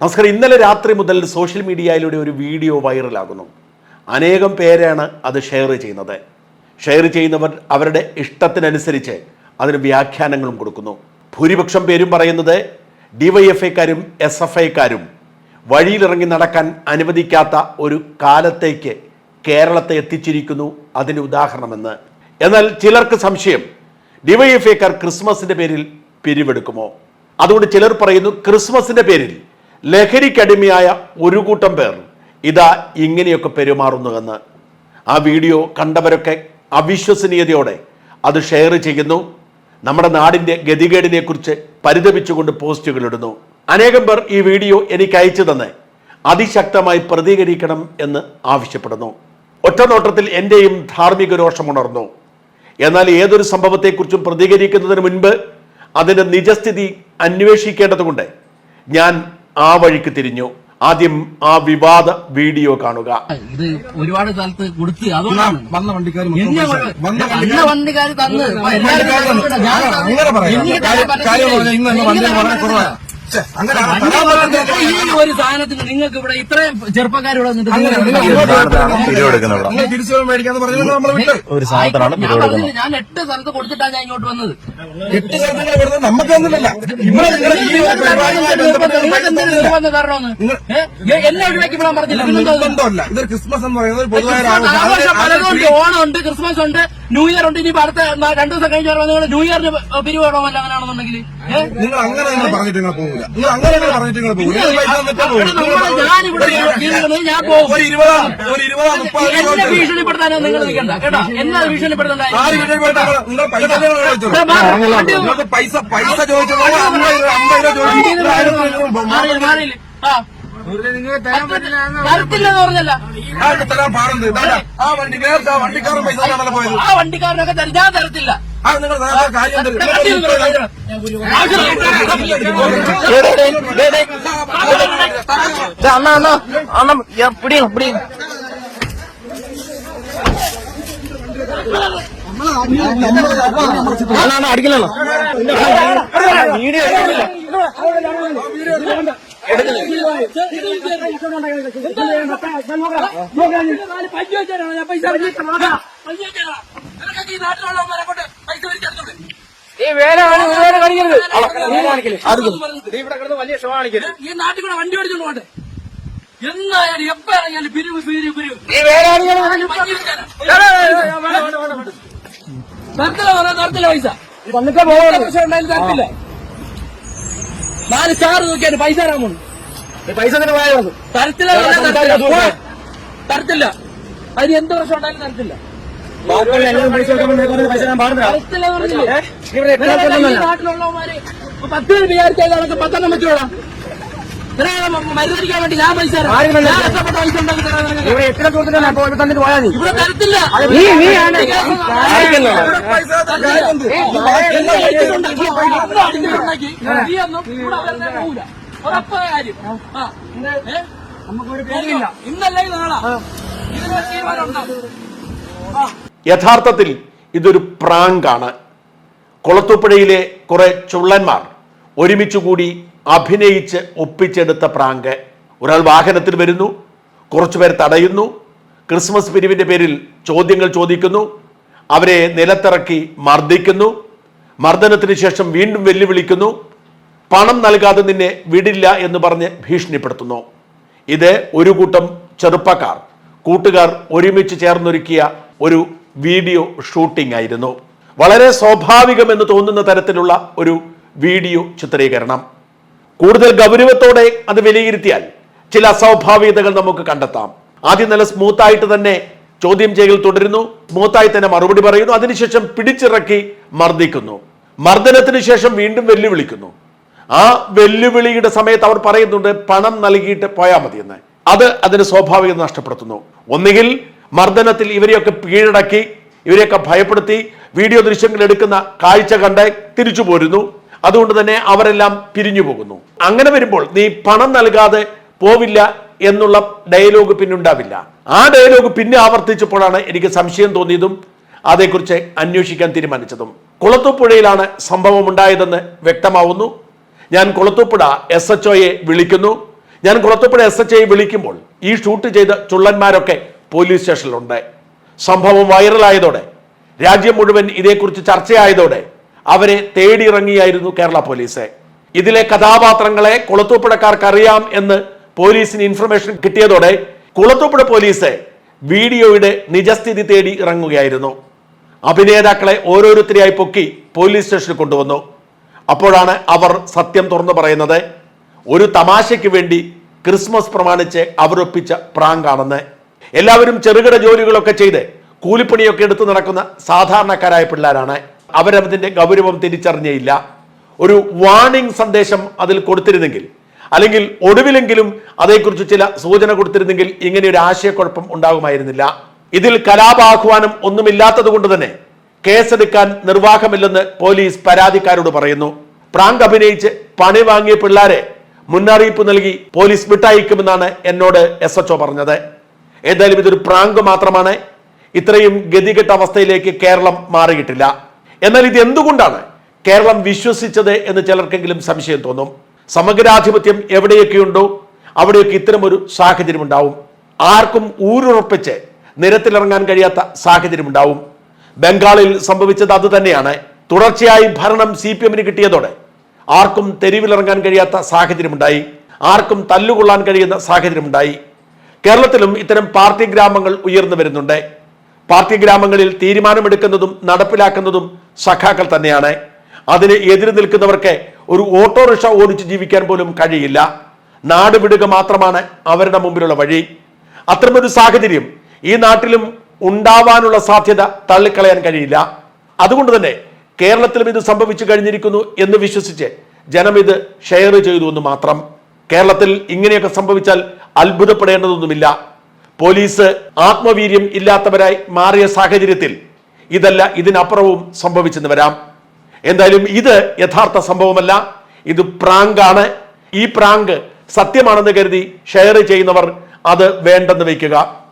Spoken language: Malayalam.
നമസ്കാരം. ഇന്നലെ രാത്രി മുതൽ സോഷ്യൽ മീഡിയയിലൂടെ ഒരു വീഡിയോ വൈറലാകുന്നു. അനേകം പേരാണ് അത് ഷെയർ ചെയ്യുന്നത്. ഷെയർ ചെയ്യുന്നവർ അവരുടെ ഇഷ്ടത്തിനനുസരിച്ച് അതിന് വ്യാഖ്യാനങ്ങളും കൊടുക്കുന്നു. ഭൂരിപക്ഷം പേരും പറയുന്നത് ഡിവൈഎഫ്ഐക്കാരും എസ് എഫ് ഐക്കാരും വഴിയിലിറങ്ങി നടക്കാൻ അനുവദിക്കാത്ത ഒരു കാലത്തേക്ക് കേരളത്തെ എത്തിച്ചിരിക്കുന്നു അതിന് ഉദാഹരണമെന്ന്. എന്നാൽ ചിലർക്ക് സംശയം ഡിവൈഎഫ്ഐക്കാർ ക്രിസ്മസിന്റെ പേരിൽ പിരിവെടുക്കുമോ? അതുകൊണ്ട് ചിലർ പറയുന്നു ക്രിസ്മസിന്റെ പേരിൽ ലഹരിക്കടിമയായ ഒരു കൂട്ടം പേർ ഇതാ ഇങ്ങനെയൊക്കെ പെരുമാറുന്നുവെന്ന് ആ വീഡിയോ കണ്ടവരൊക്കെ അവിശ്വസനീയതയോടെ അത് ഷെയർ ചെയ്യുന്നു. നമ്മുടെ നാടിന്റെ ഗതികേടിനെ കുറിച്ച് പരിതപിച്ചുകൊണ്ട് പോസ്റ്റുകൾ ഇടുന്നു. അനേകം പേർ ഈ വീഡിയോ എനിക്ക് അയച്ചു തന്നെ അതിശക്തമായി പ്രതികരിക്കണം എന്ന് ആവശ്യപ്പെടുന്നു. ഒറ്റനോട്ടത്തിൽ എന്റെയും ധാർമ്മിക രോഷം ഉണർന്നു. എന്നാൽ ഏതൊരു സംഭവത്തെക്കുറിച്ചും പ്രതികരിക്കുന്നതിന് മുൻപ് അതിന്റെ നിജസ്ഥിതി അന്വേഷിക്കേണ്ടതുകൊണ്ട് ഞാൻ ആ വഴിക്ക് തിരിഞ്ഞു. ആദ്യം ആ വിവാദ വീഡിയോ കാണുക. ഇത് ഒരുപാട് സ്ഥലത്ത് കൊടുത്ത് അതുകൊണ്ടാണ് വന്ന വണ്ടിക്കാർ വന്ന എന്നെ വണ്ടിക്കാർ തന്ന്. ഈ ഒരു സാധനത്തിന് നിങ്ങൾക്ക് ഇവിടെ ഇത്രയും ചെറുപ്പക്കാരിവിടെ ഒരു സാധനത്തിനാണ് ഞാൻ എട്ട് സ്ഥലത്ത് കൊടുത്തിട്ടാണ് ഞാൻ ഇങ്ങോട്ട് വന്നത്. എട്ട് സ്ഥലത്ത് നമുക്ക് നിർബന്ധം? ഒഴിവാക്കി വിടാൻ പറഞ്ഞില്ല? ഇതൊരു ക്രിസ്മസ് എന്ന് പറയുന്നത് പൊതുവായ ഓണം ഉണ്ട് ക്രിസ്മസ് ഉണ്ട് ന്യൂ ഇയർ ഉണ്ട് ഇനി അടുത്ത രണ്ടു ദിവസം കഴിഞ്ഞ് വരുമ്പോൾ നിങ്ങൾ ന്യൂ ഇയറിന് പിരിവ് വേണമല്ലോ അങ്ങനെയാണെന്നുണ്ടെങ്കിൽ നിങ്ങൾ അങ്ങനെ നിങ്ങൾ പറഞ്ഞിട്ട് നിങ്ങൾ പോകില്ല നിങ്ങൾ അങ്ങനെ നിങ്ങൾ പറഞ്ഞിട്ട് നിങ്ങൾ പോകില്ല ഞാൻ പോകും. എന്നെ ഭീഷണിപ്പെടുത്താനോ നിങ്ങൾ നിൽക്കണ്ട. കേട്ടോ? എന്നാ ഭീഷണിപ്പെടുത്തണ്ട. പൈസ പൈസ ചോദിച്ചു മാറിയില്ല മാറിയില്ല. ആ. തരത്തില്ലെന്ന് പറഞ്ഞല്ല ആർക്ക് തരാൻ പാടുന്നത് ഇതാ, ആ വണ്ടി നേരത്തെ ആ വണ്ടിക്കാരൻ പൈസ തന്നാണല്ലോ പോയത് ആ വണ്ടിക്കാരനൊക്കെ തരും ഞാൻ തരത്തില്ല ആ നിങ്ങൾ നേരത്തെ കാര്യം എന്ത്? നിങ്ങൾ അണ്ണ അണ്ണ അണ്ണ പിടിയണം പിടിയണം അണ്ണ അണ്ണ അടിക്കലോ വീഡിയോ ഈ നാട്ടിൽ കൂടെ വണ്ടി ഓടിച്ചോണ്ട് പോട്ടെ എന്നായാലും എപ്പോ ഇറങ്ങിയാലും പിരിവ് പിരിവ് പിരിവ്. തരത്തില പറഞ്ഞാൽ തരത്തില പൈസ. ഉണ്ടായാലും തരത്തില്ല. നാല് സ്റ്റാർ നോക്കിയാണ് പൈസ തരാൻ പോണു. പൈസ തരത്തില്ല തരത്തില്ല. അതിന് എന്ത് പ്രശ്നം ഉണ്ടായാലും തരത്തില്ല. നാട്ടിലുള്ളവന്മാര് പത്ത് പേര് വിചാരിച്ചാൽ പത്തെണ്ണം വെച്ചോളാം ഇതിനാണ് മരുന്നടിക്കാൻ വേണ്ടി ഞാൻ പൈസ കഷ്ടപ്പെട്ട പൈസ ഉണ്ടാക്കി ഇവിടെ തരത്തില്ല. ഇവിടെ പൈസ നീ ഒന്നും ഇവിടെ വെറുതെ. ഉറപ്പായ കാര്യം. ആ. പേരില്ല ഇന്നല്ലെങ്കിൽ നാളാ ഇതിനൊരു തീരുമാനം ഉണ്ടാവും. ആ. യഥാർത്ഥത്തിൽ ഇതൊരു പ്രാങ്കാണ്. കൊളത്തുപുഴയിലെ കുറെ ചുള്ളന്മാർ ഒരുമിച്ച് കൂടി അഭിനയിച്ച് ഒപ്പിച്ചെടുത്ത പ്രാങ്ക്. ഒരാൾ വാഹനത്തിൽ വരുന്നു കുറച്ചുപേർ തടയുന്നു. ക്രിസ്മസ് പിരിവിന്റെ പേരിൽ ചോദ്യങ്ങൾ ചോദിക്കുന്നു അവരെ നിലത്തിറക്കി മർദ്ദിക്കുന്നു. മർദ്ദനത്തിന് ശേഷം വീണ്ടും വെല്ലുവിളിക്കുന്നു. പണം നൽകാതെ നിന്നെ വിടില്ല എന്ന് പറഞ്ഞ് ഭീഷണിപ്പെടുത്തുന്നു. ഇത് ഒരു കൂട്ടം ചെറുപ്പക്കാർ. കൂട്ടുകാർ ഒരുമിച്ച് ചേർന്നൊരുക്കിയ ഒരു വീഡിയോ ഷൂട്ടിംഗ് ആയിരുന്നു. വളരെ സ്വാഭാവികമെന്ന് തോന്നുന്ന തരത്തിലുള്ള ഒരു വീഡിയോ ചിത്രീകരണം. കൂടുതൽ ഗൗരവത്തോടെ അത് വിലയിരുത്തിയാൽ ചില അസ്വാഭാവികതകൾ നമുക്ക് കണ്ടെത്താം. ആദ്യം നല്ല സ്മൂത്തായിട്ട് തന്നെ ചോദ്യം ചെയ്യൽ തുടരുന്നു. സ്മൂത്തായി തന്നെ മറുപടി പറയുന്നു. അതിനുശേഷം പിടിച്ചിറക്കി മർദ്ദിക്കുന്നു. മർദ്ദനത്തിന് ശേഷം വീണ്ടും വെല്ലുവിളിക്കുന്നു. ആ വെല്ലുവിളിയുടെ സമയത്ത് അവർ പറയുന്നുണ്ട് പണം നൽകിയിട്ട് പോയാൽ മതിയെന്ന്. അത് അതിന് സ്വാഭാവികത നഷ്ടപ്പെടുത്തുന്നു. ഒന്നുകിൽ മർദ്ദനത്തിൽ ഇവരെയൊക്കെ കീഴടക്കി ഇവരെയൊക്കെ ഭയപ്പെടുത്തി വീഡിയോ ദൃശ്യങ്ങൾ എടുക്കുന്ന കാഴ്ച കണ്ട് തിരിച്ചു പോരുന്നു. അതുകൊണ്ട് തന്നെ അവരെല്ലാം പിരിഞ്ഞു പോകുന്നു. അങ്ങനെ വരുമ്പോൾ നീ പണം നൽകാതെ പോവില്ല എന്നുള്ള ഡയലോഗ് പിന്നുണ്ടാവില്ല ആ ഡയലോഗ് പിന്നെ ആവർത്തിച്ചപ്പോഴാണ് എനിക്ക് സംശയം തോന്നിയതും അതേക്കുറിച്ച് അന്വേഷിക്കാൻ തീരുമാനിച്ചതും. കുളത്തൂപ്പുഴയിലാണ് സംഭവം ഉണ്ടായതെന്ന് വ്യക്തമാവുന്നു. ഞാൻ കുളത്തൂപ്പുഴ എസ് എച്ച് ഒയെ വിളിക്കുന്നു. ഞാൻ കുളത്തൂപ്പുഴ എസ് എച്ച് ഐ വിളിക്കുമ്പോൾ ഈ ഷൂട്ട് ചെയ്ത ചുള്ളന്മാരൊക്കെ പോലീസ് സ്റ്റേഷനിലുണ്ട്. സംഭവം വൈറലായതോടെ രാജ്യം മുഴുവൻ ഇതേക്കുറിച്ച് ചർച്ചയായതോടെ അവരെ തേടിയിറങ്ങിയായിരുന്നു കേരള പോലീസ്. ഇതിലെ കഥാപാത്രങ്ങളെ കുളത്തൂപ്പുഴക്കാർക്ക് അറിയാം എന്ന് പോലീസിന് ഇൻഫർമേഷൻ കിട്ടിയതോടെ കുളത്തൂപ്പുഴ പോലീസ് വീഡിയോയുടെ നിജസ്ഥിതി തേടി ഇറങ്ങുകയായിരുന്നു. അഭിനേതാക്കളെ ഓരോരുത്തരെയായി പൊക്കി പോലീസ് സ്റ്റേഷനിൽ കൊണ്ടുവന്നു. അപ്പോഴാണ് അവർ സത്യം തുറന്നു പറയുന്നത്. ഒരു തമാശയ്ക്ക് വേണ്ടി ക്രിസ്മസ് പ്രമാണിച്ച് അവരൊപ്പിച്ച പ്രാങ്കാണെന്ന്. എല്ലാവരും ചെറുകിട ജോലികളൊക്കെ ചെയ്ത് കൂലിപ്പണിയൊക്കെ എടുത്തു നടക്കുന്ന സാധാരണക്കാരായ പിള്ളേരാണ്. അവരതിന്റെ ഗൗരവം തിരിച്ചറിഞ്ഞേയില്ല. ഒരു വാണിംഗ് സന്ദേശം അതിൽ കൊടുത്തിരുന്നെങ്കിൽ അല്ലെങ്കിൽ ഒടുവിലെങ്കിലും അതേക്കുറിച്ച് ചില സൂചന കൊടുത്തിരുന്നെങ്കിൽ ഇങ്ങനെ ഒരു ആശയക്കുഴപ്പം ഉണ്ടാകുമായിരുന്നില്ല. ഇതിൽ കലാപാഹ്വാനം ഒന്നുമില്ലാത്തത് കൊണ്ട് തന്നെ കേസെടുക്കാൻ നിർവാഹമില്ലെന്ന് പോലീസ് പരാതിക്കാരോട് പറയുന്നു. പ്രാങ്ക് അഭിനയിച്ച് പണി വാങ്ങിയ പിള്ളേരെ മുന്നറിയിപ്പ് നൽകി പോലീസ് വിട്ടയക്കുമെന്നാണ് എന്നോട് എസ് എച്ച് പറഞ്ഞത്. ഏതായാലും ഇതൊരു പ്രാങ്ക് മാത്രമാണ്. ഇത്രയും ഗതികെട്ട അവസ്ഥയിലേക്ക് കേരളം മാറിയിട്ടില്ല. എന്നാൽ ഇത് എന്തുകൊണ്ടാണ് കേരളം വിശ്വസിച്ചത് എന്ന് ചിലർക്കെങ്കിലും സംശയം തോന്നും. സമഗ്രാധിപത്യം എവിടെയൊക്കെയുണ്ടോ അവിടെയൊക്കെ ഇത്തരമൊരു സാഹചര്യം ഉണ്ടാവും ആർക്കും ഊരുറപ്പിച്ച് നിരത്തിലിറങ്ങാൻ കഴിയാത്ത സാഹചര്യം ഉണ്ടാവും ബംഗാളിൽ സംഭവിച്ചത് അത് തന്നെയാണ്. തുടർച്ചയായി ഭരണം സി പി എമ്മിന് കിട്ടിയതോടെ ആർക്കും തെരുവിലിറങ്ങാൻ കഴിയാത്ത സാഹചര്യമുണ്ടായി. ആർക്കും തല്ലുകൊള്ളാൻ കഴിയുന്ന സാഹചര്യമുണ്ടായി. കേരളത്തിലും ഇത്തരം പാർട്ടി ഗ്രാമങ്ങൾ ഉയർന്നു വരുന്നുണ്ട്. പാർട്ടി ഗ്രാമങ്ങളിൽ തീരുമാനമെടുക്കുന്നതും നടപ്പിലാക്കുന്നതും സഖാക്കൾ തന്നെയാണ്. അതിന് എതിര് നിൽക്കുന്നവർക്ക് ഒരു ഓട്ടോറിക്ഷ ഓടിച്ച് ജീവിക്കാൻ പോലും കഴിയില്ല. നാട് വിടുക മാത്രമാണ് അവരുടെ മുമ്പിലുള്ള വഴി. അത്തരമൊരു സാഹചര്യം ഈ നാട്ടിലും ഉണ്ടാവാനുള്ള സാധ്യത തള്ളിക്കളയാൻ കഴിയില്ല. അതുകൊണ്ട് തന്നെ കേരളത്തിലും ഇത് സംഭവിച്ചു കഴിഞ്ഞിരിക്കുന്നു എന്ന് വിശ്വസിച്ച് ജനം ഇത് ഷെയർ ചെയ്തു എന്ന് മാത്രം. കേരളത്തിൽ ഇങ്ങനെയൊക്കെ സംഭവിച്ചാൽ അത്ഭുതപ്പെടേണ്ടതൊന്നുമില്ല. പോലീസ് ആത്മവീര്യം ഇല്ലാത്തവരായി മാറിയ സാഹചര്യത്തിൽ ഇതല്ല ഇതിനപ്പുറവും സംഭവിച്ചെന്ന് വരാം. എന്തായാലും ഇത് യഥാർത്ഥ സംഭവമല്ല. ഇത് പ്രാങ്കാണ്. ഈ പ്രാങ്ക് സത്യമാണെന്ന് കരുതി ഷെയർ ചെയ്യുന്നവർ അത് വേണ്ടെന്ന് വയ്ക്കുക.